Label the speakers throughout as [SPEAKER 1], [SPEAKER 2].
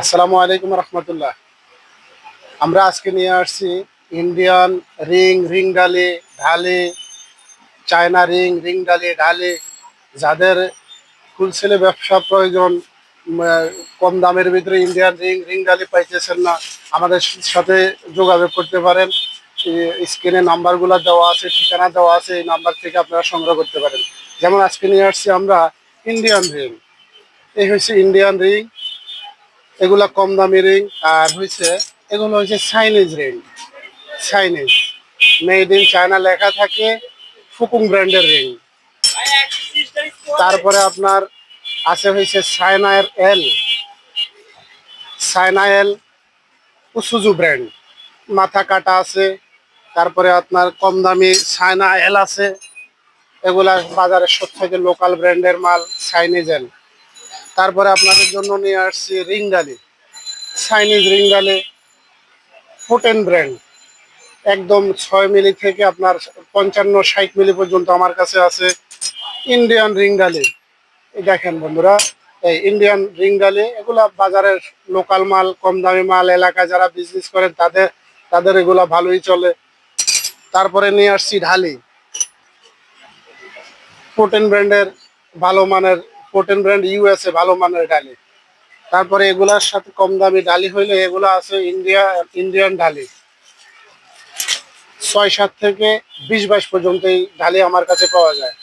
[SPEAKER 1] আসসালামু আলাইকুম রহমতুল্লাহ। আমরা আজকে নিয়ে আসছি ইন্ডিয়ান রিং রিং ডালি ঢালি, চায়না রিং রিং ডালি ঢালি। যাদের হোলসেলে ব্যবসা প্রয়োজন কম দামের ভিতরে ইন্ডিয়ান রিং রিং ডালি পাইতেছেন না, আমাদের সাথে যোগাযোগ করতে পারেন। স্ক্রিনে নাম্বারগুলো দেওয়া আছে, ঠিকানা দেওয়া আছে, এই নাম্বার থেকে আপনারা সংগ্রহ করতে পারেন। যেমন আজকে নিয়ে আসছি আমরা ইন্ডিয়ান রিং। এই হচ্ছে ইন্ডিয়ান রিং এগুলা কম দামি রিং আর হয়েছে এগুলো হচ্ছে Chinese ring Chinese made in China লেখা থাকে ফুকুং ব্র্যান্ডের রিং তারপরে আপনার আছে হয়েছে চায়নার এল এল উসুজু ব্র্যান্ড মাথা কাটা আছে, তারপরে আপনার কম দামি চায়না এল আছে। এগুলা বাজারে সব থেকে লোকাল ব্র্যান্ডের মাল চাইনিজ এল তারপরে আপনাদের জন্য নিয়ে আসছি রিংডালি চাইনিজ রিংডালি ফুটেন ব্র্যান্ড একদম ছয় মিলি থেকে আপনার পঞ্চান্ন, ষাট মিলি পর্যন্ত আমার কাছে আছে ইন্ডিয়ান রিংডালি দেখেন বন্ধুরা, এই ইন্ডিয়ান রিংডালি এগুলা বাজারের লোকাল মাল, কম দামি মাল, এলাকায় যারা বিজনেস করেন তাদের তাদের এগুলা ভালোই চলে। তারপরে নিয়ে আসছি ঢালি। পোটেন ব্র্যান্ডের ভালো মানের পোটেন ব্র্যান্ড ইউ ইউএসএ ভালো মানের ডালি। তারপরে এগুলার সাথে কম দামি ডালি হইলে এগুলো আছে ইন্ডিয়া ইন্ডিয়ান ডালি। ছয় সাত থেকে বিশ বাইশ পর্যন্ত এই ডালি আমার কাছে পাওয়া যায়।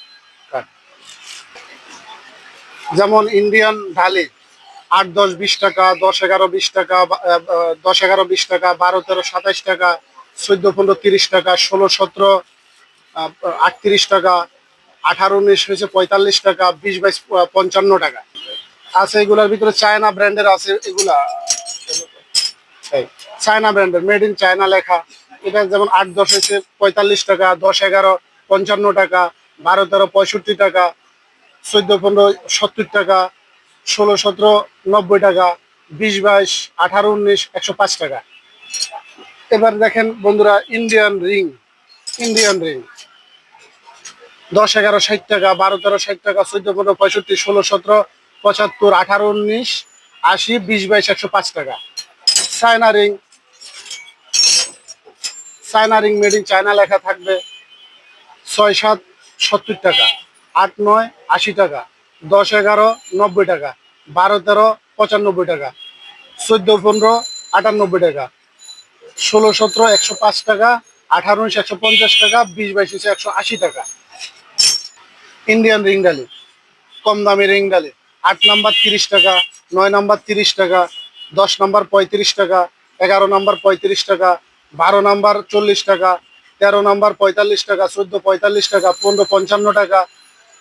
[SPEAKER 1] যেমন ইন্ডিয়ান ডালি, আট, দশ, বিশ টাকা, দশ, এগারো, বিশ টাকা দশ, এগারো, বিশ টাকা, বারো, তেরো, সাতাইশ টাকা, চোদ্দ, পনেরো, তিরিশ টাকা, ষোলো, সতেরো আটত্রিশ টাকা আঠারো উনিশ হয়েছে পঁয়তাল্লিশ টাকা, বিশ বাইশ পঞ্চান্ন টাকা। আছে এগুলোর ভিতরে চায়না ব্র্যান্ডের আছে এগুলা। চায়না ব্র্যান্ডের, মেড ইন চায়না লেখা। এটা যেমন আট, দশ হয়েছে পঁয়তাল্লিশ টাকা, দশ, এগারো, পঞ্চান্ন টাকা, বারো, তেরো, পঁয়ষট্টি টাকা, চোদ্দ, পনেরো, সত্তর টাকা, ষোলো, সতেরো, নব্বই টাকা, বিশ, বাইশ, আঠারো, উনিশ, একশো পাঁচ টাকা। এবার দেখেন বন্ধুরা, ইন্ডিয়ান রিং ইন্ডিয়ান রিং। দশ, এগারো, ষাট টাকা, বারো, তেরো, ষাট টাকা, চোদ্দ, পনেরো, পঁয়ষট্টি, ষোলো, সতেরো, পঁচাত্তর, আঠারো, উনিশ, আশি, বিশ বাইশ, একশো পাঁচ টাকা। China ring. China ring made in China লেখা থাকবে ছয়, সাত, সত্তর টাকা। আট, নয়, আশি টাকা। দশ, এগারো, নব্বই টাকা। বারো, তেরো, পঁচানব্বই টাকা। চোদ্দ, পনেরো, আটানব্বই টাকা। ষোলো, সতেরো, একশো পাঁচ টাকা। আঠারো, উনিশ, একশো পঞ্চাশ টাকা। বিশ, বাইশ একশো আশি টাকা। ইন্ডিয়ান রিং ডালি কম দামি রিং ডালি আট নাম্বার তিরিশ টাকা, নয় নাম্বার তিরিশ টাকা, দশ নাম্বার পঁয়ত্রিশ টাকা, এগারো নাম্বার পঁয়ত্রিশ টাকা, বারো নাম্বার চল্লিশ টাকা, তেরো নাম্বার পঁয়তাল্লিশ টাকা, চোদ্দ পঁয়তাল্লিশ টাকা, পনেরো পঞ্চান্ন টাকা,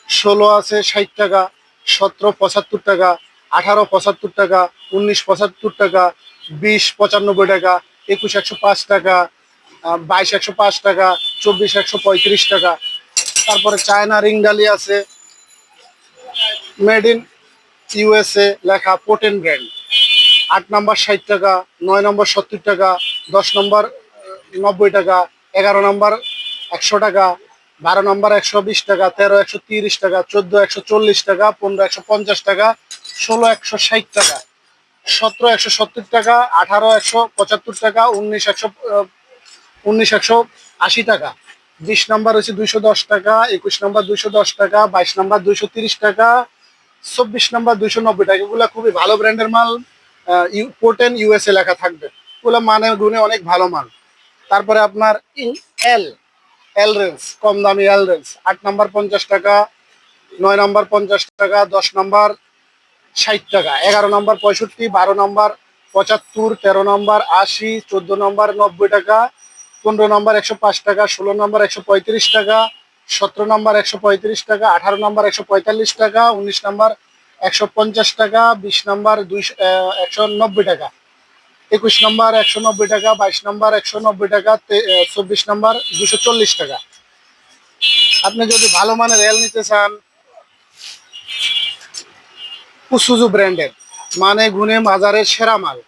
[SPEAKER 1] ষোলো আছে ষাট টাকা, সতেরো পঁচাত্তর টাকা, আঠারো পঁচাত্তর টাকা, উনিশ পঁচাত্তর টাকা, বিশ পঁচানব্বই টাকা, একুশ একশো পাঁচ টাকা বাইশ একশো পাঁচ টাকা, চব্বিশ একশো পঁয়ত্রিশ টাকা তারপরে চায়না রিং ডালি আছে। মেড ইন ইউএসএ লেখা পোটেন ব্র্যান্ড আট নম্বর ষাট টাকা, নয় নম্বর সত্তর টাকা, দশ নম্বর নব্বই টাকা, এগারো নম্বর একশো টাকা, বারো নম্বর একশো বিশ টাকা, তেরো একশো তিরিশ টাকা, চোদ্দ একশো চল্লিশ টাকা, পনেরো একশো পঞ্চাশ টাকা, ষোলো একশো ষাট টাকা, সতেরো একশো সত্তর টাকা, আঠারো একশো পঁচাত্তর টাকা, উনিশ একশো উনিশ একশো আশি টাকা। বিশ নাম্বার হচ্ছে দুইশো দশ টাকা, একুশ নাম্বার দুইশো দশ টাকা, বাইশ নাম্বার দুইশো তিরিশ টাকা, চব্বিশ নাম্বার দুইশো নব্বই টাকা। এগুলো খুবই ভালো ব্র্যান্ডের মাল পোর্টেন ইউএসএ লেখা থাকবে। এগুলো মানে গুণে অনেক ভালো মাল। তারপরে আপনার এল এল রেঞ্জ, কম দামি এল রেঞ্জ, আট নাম্বার পঞ্চাশ টাকা, নয় নাম্বার পঞ্চাশ টাকা, দশ নাম্বার ষাট টাকা, এগারো নাম্বার পঁয়ষট্টি, বারো নাম্বার পঁচাত্তর, তেরো নাম্বার আশি, চোদ্দ নম্বর নব্বই টাকা পনেরো নম্বর একশো পাঁচ টাকা, ষোলো নম্বর একশো পঁয়ত্রিশ টাকা, সতেরো নম্বর একশো পঁয়ত্রিশ টাকা, আঠারো নম্বর একশো পঁয়তাল্লিশ টাকা, উনিশ নম্বর একশো পঞ্চাশ টাকা, বিশ নম্বর দুইশো একশো নব্বই টাকা। একুশ নম্বর একশো নব্বই টাকা, বাইশ নম্বর একশো নব্বই টাকা চব্বিশ নম্বর দুশো চল্লিশ টাকা। আপনি যদি ভালো মানের রেল নিতে চান, উসুজু ব্র্যান্ডের মানে গুনে বাজারের সেরা মাল।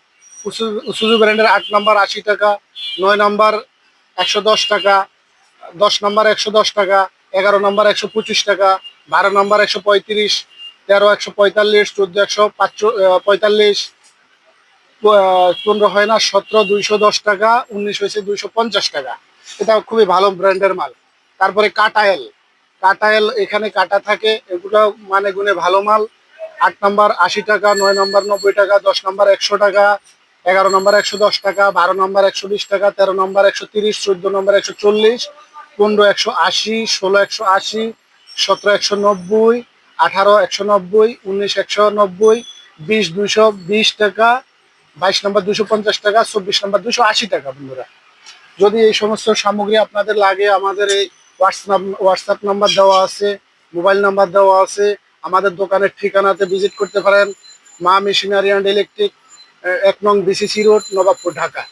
[SPEAKER 1] উসু- উসুজু ব্র্যান্ডের আট নম্বর আশি টাকা, নয় নম্বর একশো দশ টাকা, দশ নম্বর একশো দশ টাকা, এগারো নম্বর একশো পঁচিশ টাকা, বারো নম্বর একশো পঁয়ত্রিশ, তেরো একশো পঁয়তাল্লিশ, চোদ্দ একশো পঁয়তাল্লিশ পনেরো হয় না, সতেরো দুইশো দশ টাকা, উনিশ হয়েছে দুইশো পঞ্চাশ টাকা। এটা খুবই ভালো ব্র্যান্ডের মাল। তারপরে কাটায়েল কাটায়েল এখানে কাটা থাকে, এগুলো মানে গুণে ভালো মাল। আট নাম্বার আশি টাকা, নয় নাম্বার নব্বই টাকা, দশ নাম্বার একশো টাকা এগারো নম্বর একশো দশ টাকা, বারো নম্বর একশো বিশ টাকা, তেরো নম্বর একশো তিরিশ, চোদ্দ নম্বর একশো চল্লিশ, পনেরো একশো আশি, ষোলো একশো আশি, সতেরো একশো নব্বই, আঠারো একশো নব্বই, উনিশ একশো নব্বই, বিশ দুশো বিশ টাকা, বাইশ নম্বর দুশো পঞ্চাশ টাকা, চব্বিশ নম্বর দুশো আশি টাকা বন্ধুরা। যদি এই সমস্ত সামগ্রী আপনাদের লাগে, আমাদের এই হোয়াটসঅ্যাপ হোয়াটসঅ্যাপ নাম্বার দেওয়া আছে, মোবাইল নাম্বার দেওয়া আছে, আমাদের দোকানের ঠিকানাতে ভিজিট করতে পারেন। মা মেশিনারি অ্যান্ড ইলেকট্রিক এক নং বিসিসি রোড নবাবপুর ঢাকা।